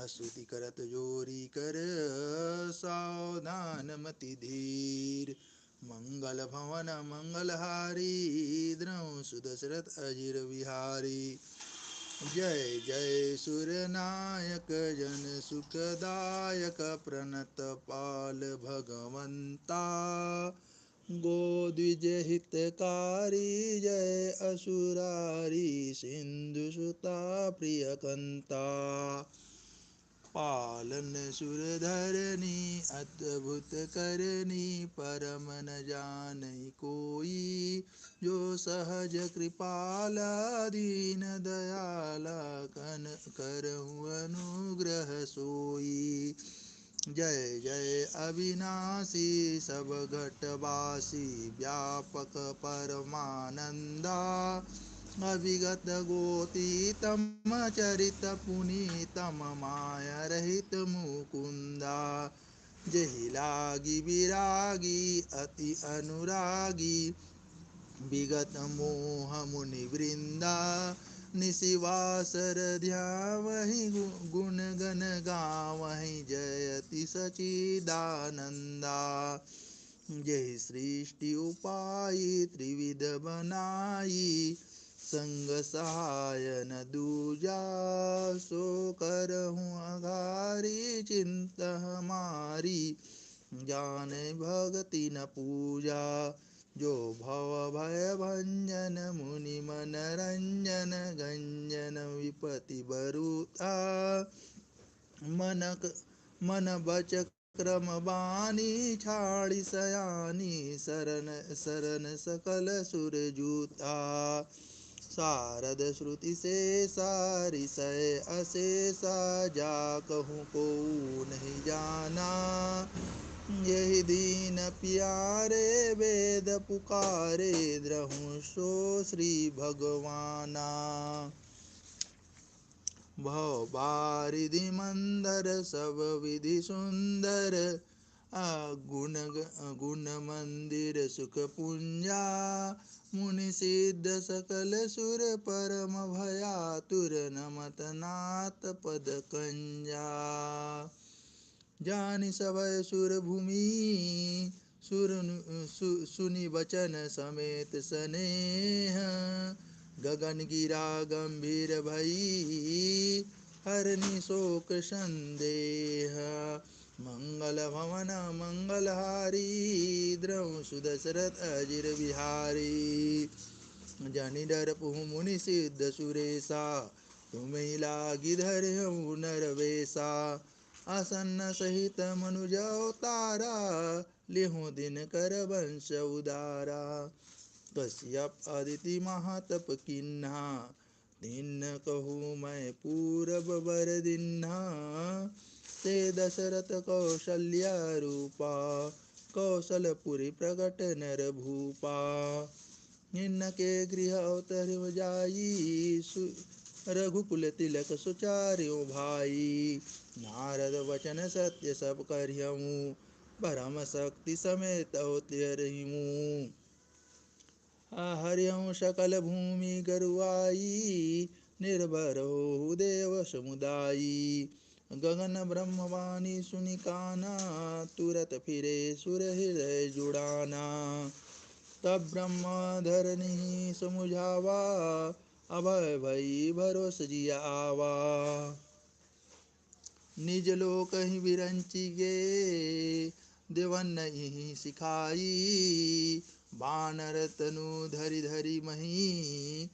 अस्तुति करत जोरी कर, सावधान मति धीर। मंगल भवन मंगलहारी द्रौ सुदशरथ अजीर विहारी। जय जय सुरनायक जन सुखदायक, प्रणत पाल भगवंता। गोद्विज हितकारी, जय असुरारी, सिंधु सुता प्रियकंता। पालन सुरधरनी, अद्भुत करनी, परम न जान कोई, जो सहज कृपाला दीन दयाला कन करहु अनुग्रह सोई। जय जय अविनाशी, सब घटवासी, व्यापक परमानंदा। अभिगत गोतीतम चरित पुनीतम माया रहित मुकुंदा जही लागी विरागी, अति अनुरागी विगत मोह मुनि वृंदा निशिवासर ध्या वही गुण गण गा वही जयति सचिदानंदा जय सृष्टि उपाय त्रिविध बनाई संग सहाय न दूजा सो करहूँ अघारी चिंत हमारी ज्ञान भगति न पूजा, जो भव भय भंजन मुनि मन रंजन गंजन विपति बरुता। मन मन बच क्रम बानी, छाड़ी सयानी, शरण शरण सकल सुर जूता। शारद श्रुति से सारी सय अशेषा जा कहूँ को नहीं जाना। यही दीन प्यारे वेद पुकारे द्रहु सो श्री भगवाना। भव बारिधि मंदर सब विधि सुंदर गुण गुण मंदिर सुख पुंजा मुनि सिद्ध सकल सुर परम भयातुर नमत नाथ पद कंजा जानि सवय सुर भूमि सुर सु, सुनि वचन समेत स्नेह। गगन गिरा गंभीर भई हरनि शोक संदेह। मंगल भवन मंगलहारी द्रौ सुदशरथ अजिर बिहारी जनि डर पुहु मुनि सिद्ध सुरेशा, तुम्हें लागी धर नरवेशा। आसन्न सहित मनुज अवतारा, लिहु दिन कर वंश उदारा। कश्यप अदिति महातप किन्हा दिन कहूँ मैं पूरब बर दिन्हा। ते दशरथ कौशल्या रूपा। कौशलपुरी प्रकट नर भूपा निन्न गृह अवतर जाई। रघुकुल तिलक सुचार्यो भाई। नारद वचन सत्य सब करियऊ परम शक्ति समेत अवतरियऊ हरियऊ सकल भूमि गरुआई। निर्भर हो देव समुदायी गगन ब्रह्मवाणी सुनि काना तुरत फिरे सुर हृदय जुड़ाना। तब ब्रह्म धरनी समुझावा अभय भई भरोस जिया आवा। निज लोक ही विरंची गे, देवन नहीं सिखाई। बानर तनु धरि धरि मही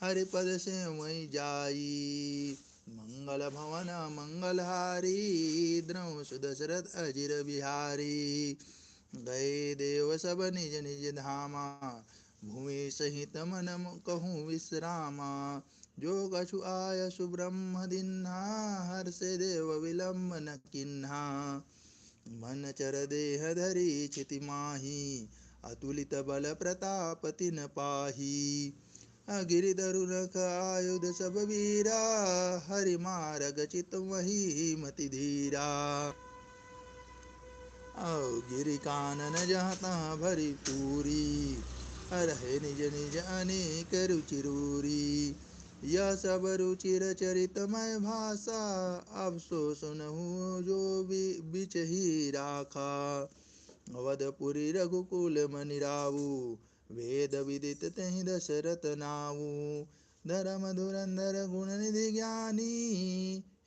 हरि पद से वही जाई। मंगल भवन मंगलहारी द्रौ सुदशरथ अजिर बिहारी गए देव सब निज निज धामा, भूमि सहित मन कहूँ विश्रामा। जो कछु आय सुब्रह्म दिन्हा, हर से देव विलम्ब न किन्हा। मन चर देह धरी क्षिति माही अतुलित बल प्रताप तिन पाही। गिरिधरुनख आयुध सब वीरा, हरि मारग चित वही मति धीरा। औ गिरि कानन जहाँ तहाँ भरी पूरी रहे निज निज अनेक रुचिरूरी यह सब रुचि रुचिर चरितमय भाषा अब सो सुनहु जो भी बिच ही राखा। अवधपुरी रघुकुल मनिराऊ वेद विदित तहि दशरथ नाऊ धर्म धुरंधर गुण निधि ज्ञानी।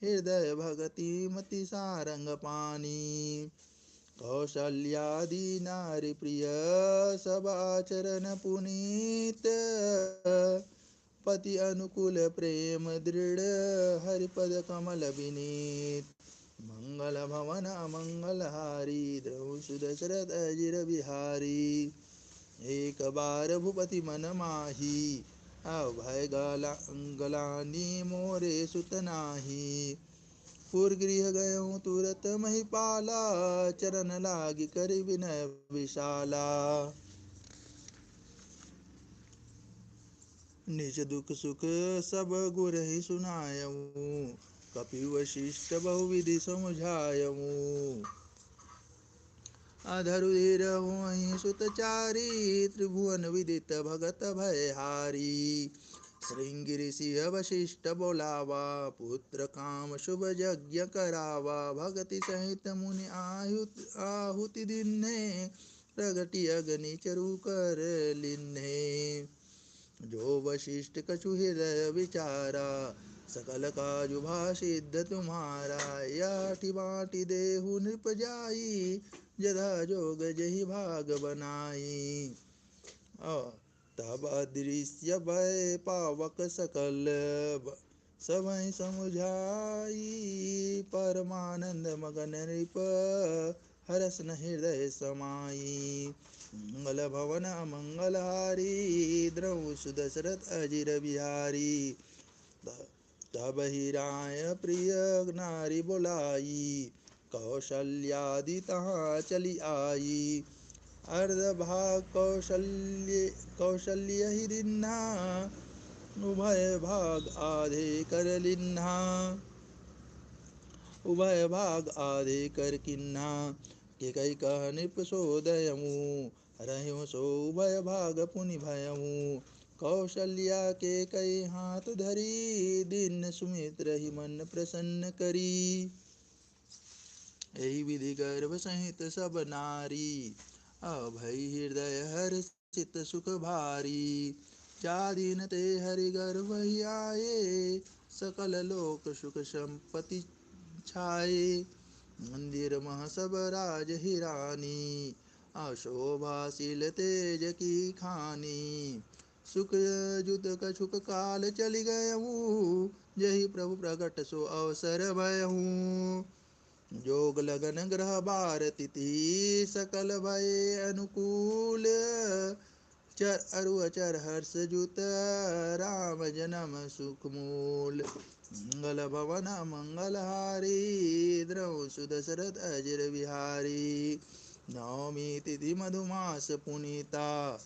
हृदय भगति मति सारंग पानी। कौशल्यादि नारी प्रिय सबाचरण पुनीत। पति अनुकूल प्रेम दृढ़, हरिपद कमल विनीत। मंगल भवन मंगल हारी द्रौ सुदशरथ अजिर बिहारी। एक बार भूपति मन माही अभय गला गलानी मोरे सुत नाही। पुर गृह गयो तुरत महिपाला चरण लागी कर विनय विशाला। निज दुख सुख सब गुर ही सुनायऊ कपि वशिष्ठ बहुविधि समझायऊ। अधरुधीर हुई सुतचारी, त्रिभुवन विदित भगत भयहारी। श्रृंगिरि सिंह वशिष्ठ बोलावा, पुत्र काम शुभ यज्ञ करावा। भगति सहित मुनि आहुत आहुति दिन्ने प्रगति अग्नि चरु कर लिन्ने जो वशिष्ठ कछु हृदय विचारा, सकल काजु भाषिद्ध तुम्हारा। याटी बाटी देहु नृप जाई जधा जोग जही भाग बनाई। तब अदृश्य भय पावक सकल समय समुझाई। परमानंद मगन नृप हरस न हृदय समाई। मंगल भवन मंगल हारी द्रौ सुदशरथ अजिर बिहारी। तब ही राय प्रिय नारी बुलाई। कौशल्यादि तहाँ चली आई। अर्ध भाग कौशल्य कौशल्य ही दिन्ना उभय भाग आधे कर लिन्हा। उभय भाग आधे कर किन्हा, के कई कह नृप सोदयमु रहो सो उभय भाग पुनि भयमु कौशल्या के कई हाथ धरी, दिन सुमित्र ही मन प्रसन्न करी। यही विधि गर्भ सहित सब नारी। अभय हृदय हर चित सुख भारी। जा दिन ते हरि गर्भ ही आए। सकल लोक सुख संपत्ति छाए। मंदिर मह सब राज हिरानी अशोभाशील तेज की खानी। सुख जुत कछुक काल चली गयहूँ। जही प्रभु प्रकट सो अवसर भयहूँ। जोग लगन ग्रह बार तिथि सकल भय अनुकूल। चर अरु अचर हर्ष जुत, राम जन्म सुख मूल। मंगल भवन, मंगल हारी द्रौ सुदशरथ अजर बिहारी। नवमी तिथि मधुमास पुनीता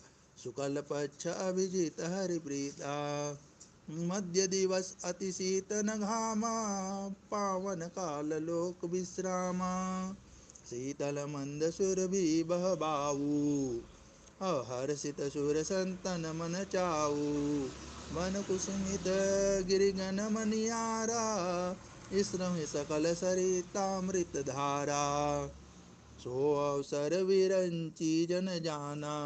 शुक्ल पक्ष अभिजित हरिप्रीता। मध्य दिवस अति शीतन घामा पावन काल लोक विश्रामा शीतल मंद सुर भी बह बाऊ हर्षित सुर संतन मन चाऊ मन कुसुमित गिरिगन मनियारा श्रम सकल सरितामृत धारा सो अवसर विरंची जन जाना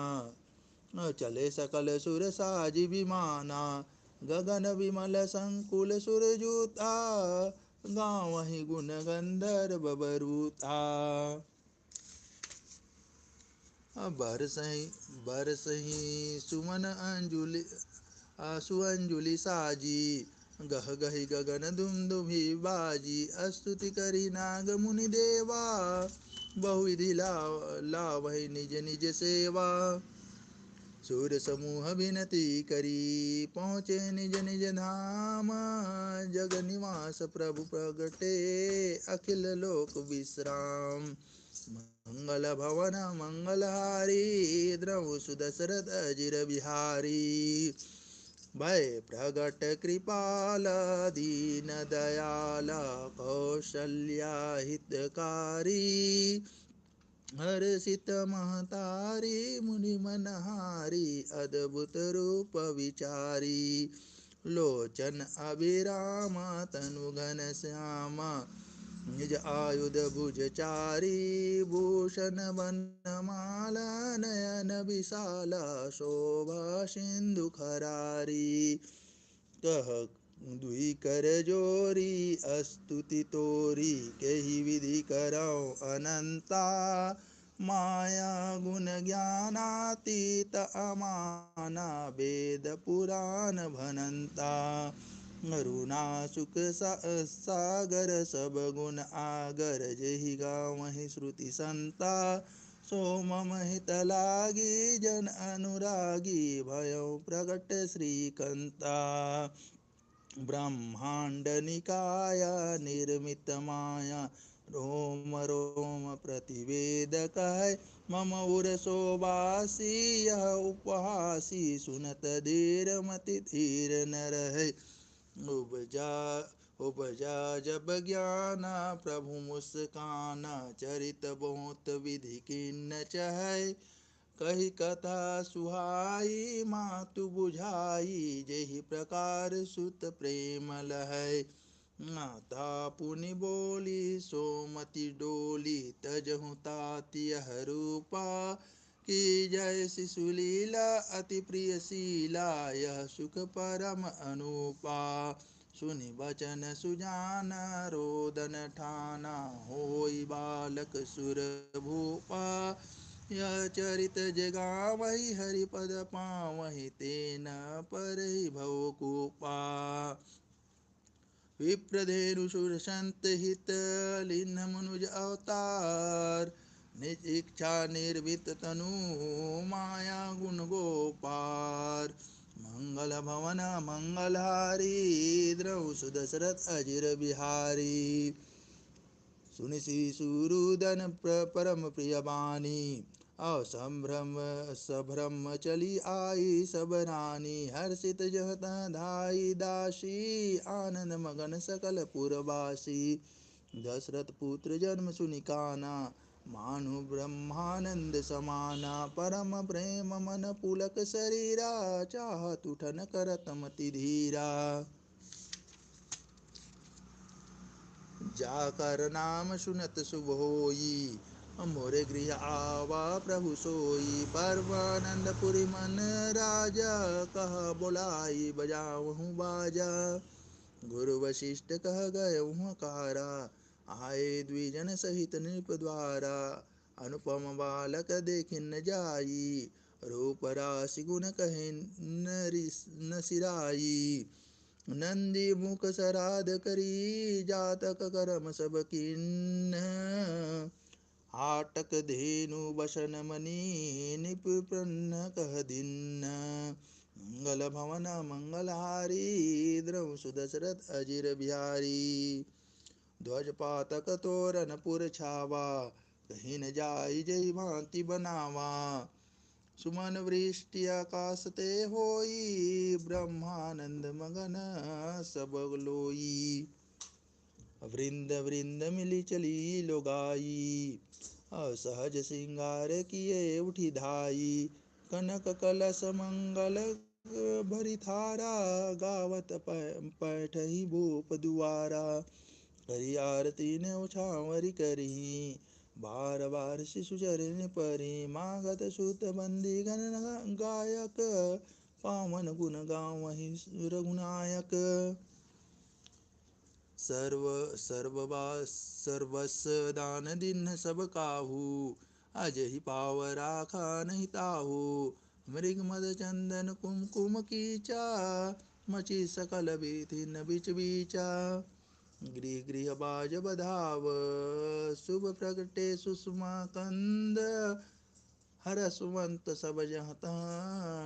चले सकल सुर साजी विमाना गगन विमल संकुल सुरजूता गाँव ही गुण गंधर्व बरूता बरसही बरसही सुमन अंजुलि सुअंजुलि साजी। गह गही गगन दुम दुभी बाजी, अस्तुति करी नाग मुनि देवा। बहुविधि लाव लावहि निज निज सेवा। सूर समूह विनती करी। पहुँचे निज निज धाम, जग निवास प्रभु प्रगटे, अखिल लोक विश्राम। मंगल भवन मंगलहारी, द्रव सुदशरथ अजिर बिहारी। भय प्रगट कृपाल, दीन दयाल कौशल्या हितकारी हर्षित महतारी, मुनि मनहारी अद्भुत रूप विचारी। लोचन अभिराम तनु घन श्याम, निज आयुध भुज चारी भूषण माल नयन विशाल, शोभा सिंधु खरारी। कह दुई कर जोरी, अस्तुति तोरी, कही विधि करौ अनंता। माया गुण ज्ञानातीत अमाना वेद पुराण भनंता। अरुणा सुख सागर सब गुण आगर, जही गावहि श्रुति संता। सोम महित लागी, जन अनुरागी, भयो प्रकट श्रीकंता। ब्रह्मांड निकाय, निर्मित माया रोम रोम प्रतिवेदक है मम उर शोभासी यह उपहासी, सुनत धीर मति धीर न रहे उपजा उपजा जब ज्ञान, प्रभु मुस्कान, चरित बहुत विधि किन्न चह। कही कथा सुहाई, मातु बुझाई, जही प्रकार सुत प्रेम लहै। पुनि बोली, सोमति डोली, तजहु ताति रूपा की जय शिशुलीला अति प्रिय शीला, यह सुख परम अनुपा। सुनि बचन सुजान, रोदन ठाना, होई बालक सुर भूपा। यह चरित जगा वही हरिपद पावही, तेना पर ही भवकूपा विप्रधेनुसुर संत हित लिन्न मनुज अवतार। निज इच्छा निर्भित तनु माया गुण गोपार। मंगल भवन मंगलहारी द्रौ सुदशरथ अजिर बिहारी। सुनि सुरुदन परम प्रिय बानी असंभ्रम सभ्रम चली आई सब रानी, हर्षित जहत धाई दासी, आनंद मगन सकल पुरवासी। दशरथ पुत्र जन्म सुनिकाना मानु ब्रह्मानंद समाना। परम प्रेम मन पुलक शरीरा, चाहत उठन करत मति धीरा। जाकर नाम सुनत शुभ मोरे गृह आवा प्रभु सोई परमानंदपुरी मन राजा, कह बोलाई बजाऊँ बाजा। गुरु वशिष्ठ कह गए कारा आए द्विजन सहित नृप द्वारा। अनुपम बालक देखिन जाई, रूप राशि गुण कहे न सिराई नंदी मुख सराध करी, जातक करम सब किन्न। आटक धेनु मणि निपुन्न कह दिन्न मंगल भवन मंगलहारी, द्रव सुदशरथ अजिर बिहारी। ध्वज पातक तोरन पुर छावा, कहीं न जाई जय भांति बनावा। सुमन वृष्टि आकाश ते होई, ब्रह्मानंद मगन सब लोई। वृंद वृंद मिली चली लोगाई। असहज श्रृंगार किए उठी धाई। कनक कलश मंगल भरी थारा। गावत पैठ ही भूप दुआरा। करी आरती ने उछावरी करी। बार बार शिशु चरण परी। मागत सुत बंदी गण गायक। पावन गुण गाँव रघुनायक। सर्व सर्ववा सर्वस दान दिन सब काहू। अज ही पावरा राखा नहीं ताहू। मृग मद चंदन कुमकुम कीचा। मची सकल बीथिन बिच बीचा। गृह गृह बाज बधाव। शुभ प्रगटे सुषमा कंद। हर सुवंत सब जहता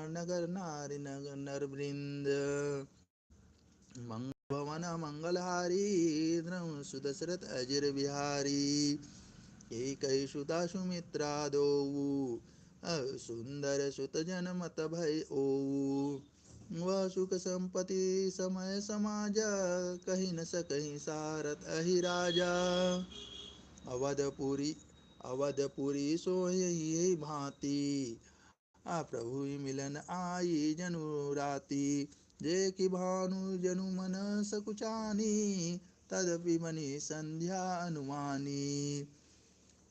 नगर नारी नगर नर वृंद। मंग भवन मंगलहारी द्रम सुदशरथ अजिर बिहारी। एक सुता सुमित्रा दो सुंदर सुत जन मत भय ओ वह सुख संपत्ति समय समाज, कहीं न सकहीं सारत अहि राजा। अवधपुरी अवधपुरी सोई भांति। आ प्रभु मिलन आई जनु राती। जे कि भानु जनु मन सकुचानी, तदपि मनि संध्या अनुमानी।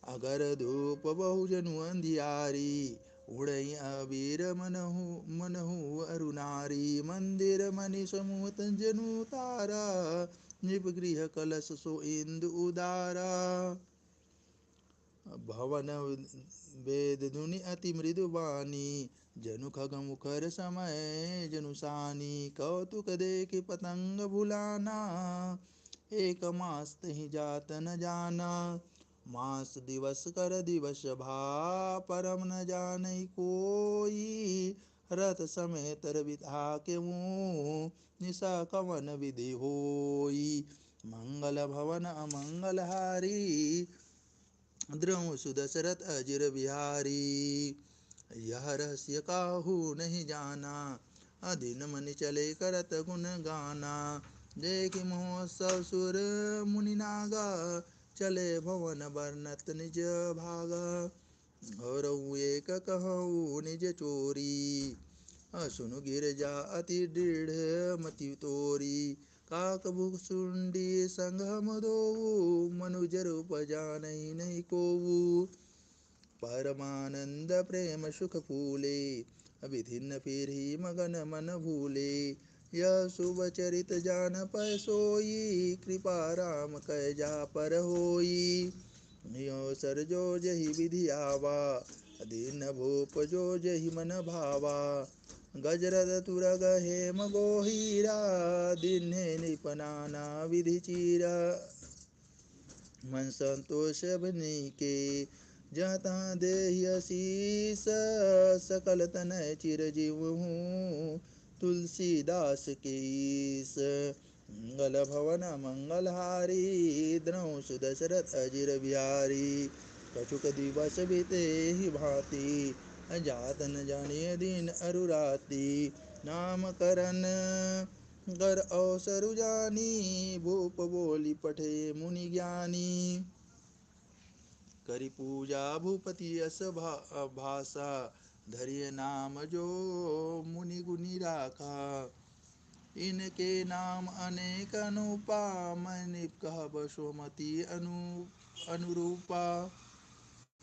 अगर धूप बहु जनु अंधियारी उड़ई अबीर मनहु मनहु अरुनारी मंदिर मणि समूह जनु तारा, निप गृह कलश सो इंदु उदारा। भवन वेद धुनि अति मृदु बानी। जनु खग मुखर समय, जनु सानी कौतुक देख पतंग भुलाना। एक मास ही जात न जाना, मास दिवस कर दिवस भा, परम न जान कोई। रथ समय तर बिता के निशा कवन विधि होई। मंगल भवन अमंगल हारी द्रव सुदशरथ अजिर बिहारी। यह रहस्य काहू नहीं जाना। अधीन मन चले करत गुण गाना। जय कि महोत्सव सुर मुनि नागा। चले भवन वर्णत निज भाग। और एक कहू निज चोरी। असुन गिर जा अति दृढ़ मति तोरी। काक भुक सुंडी संगम दो मनुजर उपजान नहीं को परमानंद प्रेम सुख फूले, अभिधिन्न फिर ही मगन मन भूले। यह शुभ चरित जान पै सोई, कृपा राम कह जा पर होई। यो सर जो जही विधि आवा दीन भूप जो जही मन भावा। गजरद तुरग हेम गोहीरा, दिन्हे निपनाना विधि चीरा। मन संतोष बनी के जता देशीष सकल तनय चिर जीव हूँ, तुलसीदास के ईस मंगल भवन, मंगलहारी द्रौ सुदशरथ अजिर बिहारी। कछुक दिवस बीते ही भांति जात न जानिए दिन अरुराती। नाम करन कर अवसर जानी, भूप बोली पठे मुनि ज्ञानी। करी पूजा भूपति अस भाषा। धरिय नाम जो मुनि गुनि राखा। इनके नाम अनेक अनुपा। मैंने कह सोमति अनु, अनुरूपा।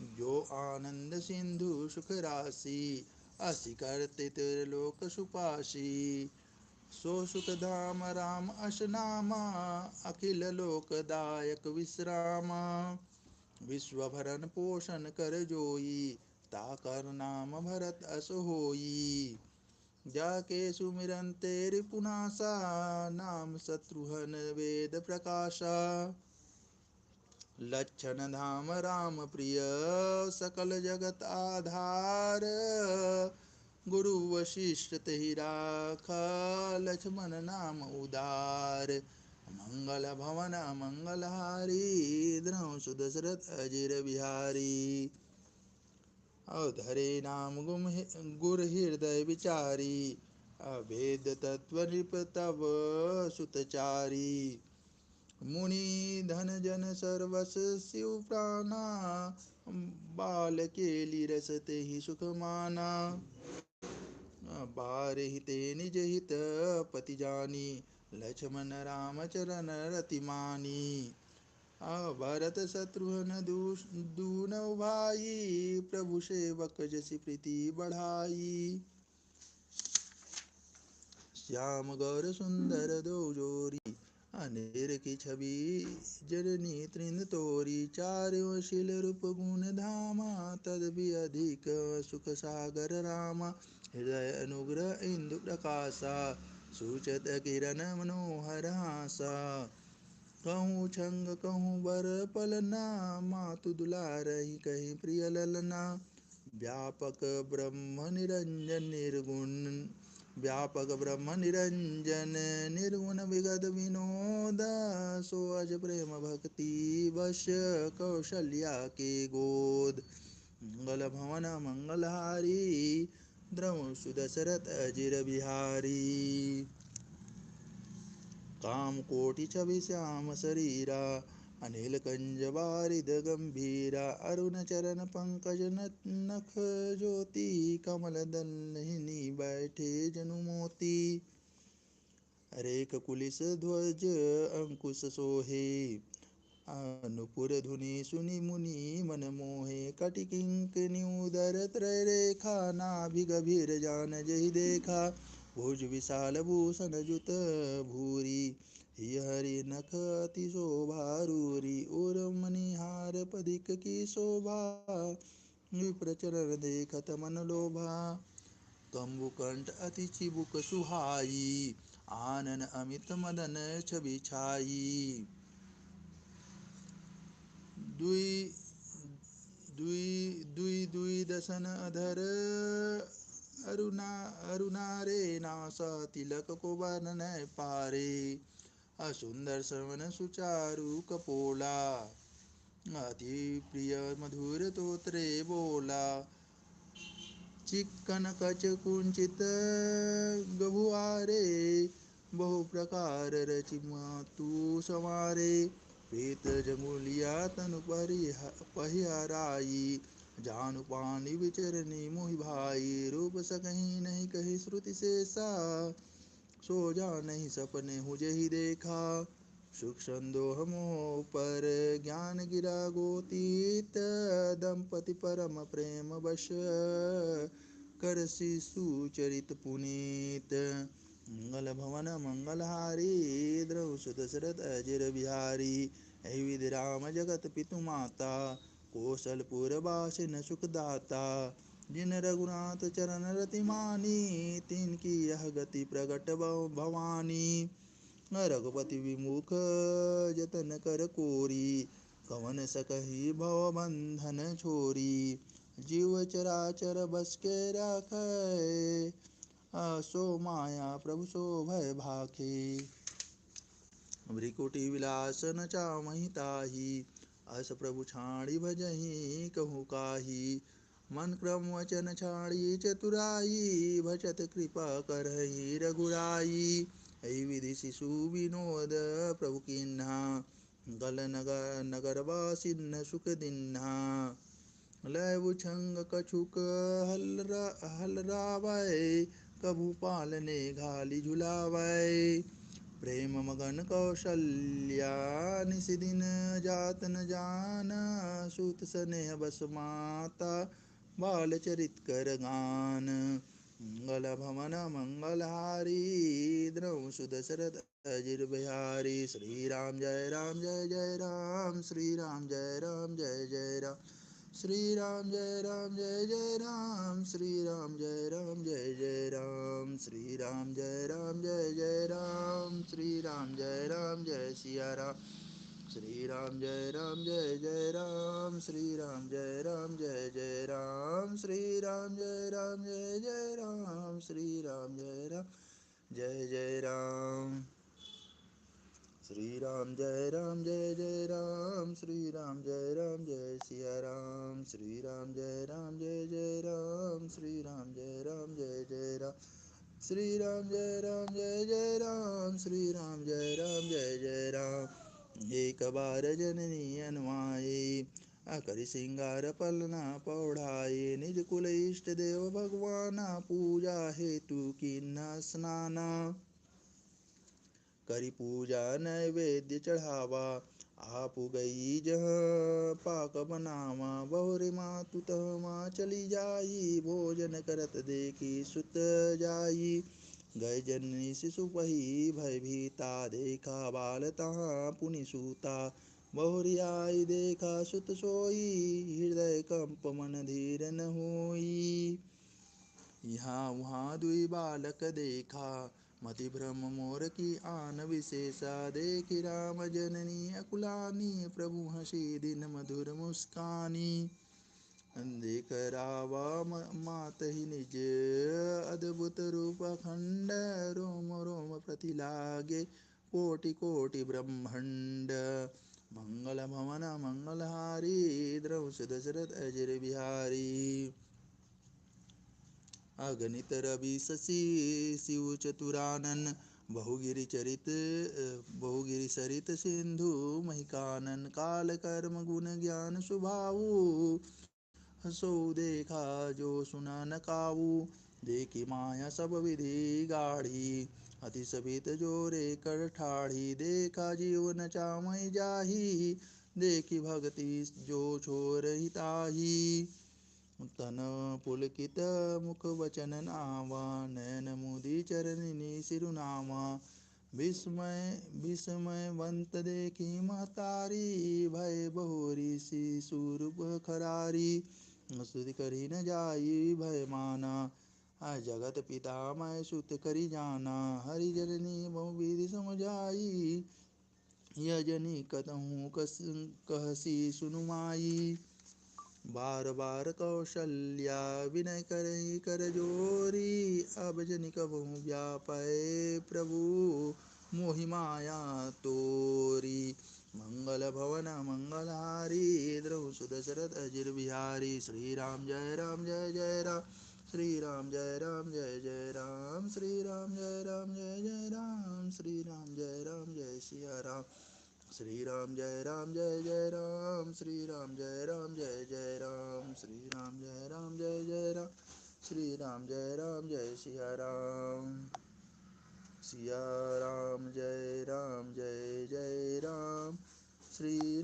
जो आनंद सिंधु सुख राशि, असी करते लोक सुपाशी। सो सुख धाम राम अशनामा, अखिल लोकदायक विश्रामा। विश्व भरन पोषण कर जोई ताकर नाम भरत अस होई। जाके सुमिरन तेरे पुनासा नाम शत्रुहन वेद प्रकाशा। लक्षण धाम राम प्रिय, सकल जगत आधार। गुरु वशिष्ठ तहि राख, लक्ष्मण नाम उदार। मंगल भवन मंगलहारी द्रौ सुदशरथ अजिर बिहारी अवधरे नाम गुम गुर हृदय विचारी, अभेद तत्व नृप तव सुतचारी। मुनि, धन जन सर्वस शिव प्राणा, बाल के लिए रसते ही सुख माना। बार हिते निज हित पति जानी लक्ष्मण राम चरण रतिमानी भरत शत्रुघ्न दून भाई प्रभु सेवक जसी प्रीति बढ़ाई। श्याम गौर सुंदर दो जोरी, अनेर की छवि जननी तृण तोरी। चार्यो शिल रूप गुण धामा, तद भी अधिक सुख सागर रामा। हृदय अनुग्रह इंदु प्रकाशा। सूचत किरण मनोहर हासा कहूँ छंग, कहूँ बर पलना मातु दुलारही कहीं प्रिय ललना। व्यापक ब्रह्म निरंजन निर्गुण। व्यापक ब्रह्म निरंजन निर्गुण विगत विनोद। सोज प्रेम भक्ति वश कौशल्या के गोद। मंगल भवन मंगलहारी। द्रव सुदशरथ अजिर बिहारी काम कोटि छवि श्याम शरीरा अनिल कंज बारिद गंभीरा अरुण चरण पंकज नख ज्योति कमल दल बैठे जनु मोती रेख कुलिस ध्वज अंकुश सोहे अनुपुर धुनि सुनि मुनि मन मोहे कटिकिंक न्यूदर त्रय रेखा नाभि गभीर जान जहि देखा। भुज विशाल भूषण जुत भूरी हरि नख अति शोभारूरी और मनिहार पदिक की शोभा विप्रचरण देखत मन लोभा। कंबुकंठ अति चिबुक सुहाई, आनन अमित मदन छवि छाई। दुई दुई दुई अधर। अरुणा अरुणारे नासा, तिलक को वर्णन पारे। असुंदर श्रवण सुचारु कपोला। अति प्रिय मधुर तोत्रे बोला। चिक्कन कच कुंचित गभुआरे। बहु प्रकार रचि तू सवारे। प्रीत जंगुलिया तनु पहिहराई जानु पानी विचरनी मोहि भाई। रूप सकही नहीं कही श्रुति से सा। सो जा नहीं सपने हु जही देखा। सुख संदोह मोह पर ज्ञान गिरा गोतीत। दंपति परम प्रेम वश। कर शिशु चरित पुनीत। मंगल भवन मंगलहारी द्रौसु दशरथ अजिर बिहारी। ऐ राम जगत पितु माता कौशलपुर बासिन सुखदाता। जिन रघुनाथ चरण रतिमानी तिनकी यह गति प्रगट भवानी। रघुपति विमुख जतन कर कोरी, कवन सकही भव बंधन छोरी। जीव चराचर बस के रख सो माया प्रभु सो भय भाखे भ्रिकुटी विलास न चामहि ताही अस प्रभु छाणी भजही कहु काही। मन क्रम वचन छाणी चतुराई भचत कृपा करही रघुराई। ऐ विधि शिशु विनोद प्रभु किन्हा, गल नगर नगरवासिन सुख दिन्हा। लय छंग कछुक हलरा हलरावै कभु पालने घाली झुलावै प्रेम मगन कौशल्या निस दिन जात न जान, सूत स्नेह बस माता, बाल चरित कर गान। मंगल भवन मंगलहारी द्रौ सुदशरथ अजिर बिहारी। श्री राम जय राम, जय जय राम। श्री राम जय राम, जय जय राम। श्री राम जय राम जय जय राम श्री राम जय राम जय जय राम श्री राम जय राम जय जय राम श्री राम जय राम जय सिया राम श्री राम जय राम जय जय राम श्री राम जय राम जय जय राम श्री राम जय राम जय जय राम श्री राम जय राम जय जय राम श्री राम जय राम जय जय राम श्री राम जय राम जय सिया राम श्री राम जय राम जय जय राम श्री राम जय राम जय जय राम श्री राम जय राम जय जय राम श्री राम जय राम जय जय राम एक बार जननी अनुआए अकर सिंगार पलना पौढ़ाए निज कुल इष्ट देव भगवाना पूजा हेतु किन्ना स्नाना। करी पूजा नैवेद्य चढ़ावा। आप गई जह पाक बनावा, बहुरी मातु तह चली जाई। भोजन करत देखी सुत जाई। गय जननी शिशु पही भय भीता, देखा बाल तहाँ पुनि सूता। बहुरी आई देखा सुत सोई, हृदय कंप मन धीर न होई। यहाँ वहाँ दुई बालक देखा मति भ्रम मोर की आन विशेषा देखी राम जननी अकुलानी प्रभु हसी दिन मधुर मुस्कानी। देख रावा मात ही निज अद्भुत रूप खंड रोम रोम प्रति लागे कोटि कोटि ब्रह्मंड। मंगल भवन, मंगलहारी द्रौस दशरथ, अजर बिहारी। अगणित रवि शशि, शिव चतुरानन, बहुगिरि चरित बहुगिरि सरित सिंधु, महिकानन, काल कर्म गुण ज्ञान सुभाऊ सो देखा जो सुना न काऊ देखी माया सब विधि गाढ़ी। अति सभित जोरे कर ठाढ़ी, देखा जीवन चामय जाही, देखी भक्ति जो छोर हिताही। तन पुलकित मुख वचन नावा नयन मुदी चरणिनी सिरुनामा विस्मय, विस्मयवंत देखी महतारी भय बहुरी सी सूरप खरारी। स्तुति करी न जाई भय माना आ जगत पिता मैं सुत करी जाना। हरि जननी बहु विधि समझाई, यजनी कतहूँ कस कहसी सुनुमाई। बार बार कौशल्या विनय कर कर जोरी। अब जन व्यापय प्रभु, मोहि माया तोरी। मंगल भवन मंगलहारी द्रहु सुदशरथ अजिर बिहारी। श्री राम जय राम जय जय राम श्री राम जय राम जय जय राम। श्री राम जय राम जय जय राम, श्री राम जय राम जय सिया राम। श्री राम जय राम जय जय राम श्री राम जय राम जय जय राम श्री राम जय राम जय जय राम श्री राम जय राम जय सिया राम सिया राम जय राम जय जय राम श्री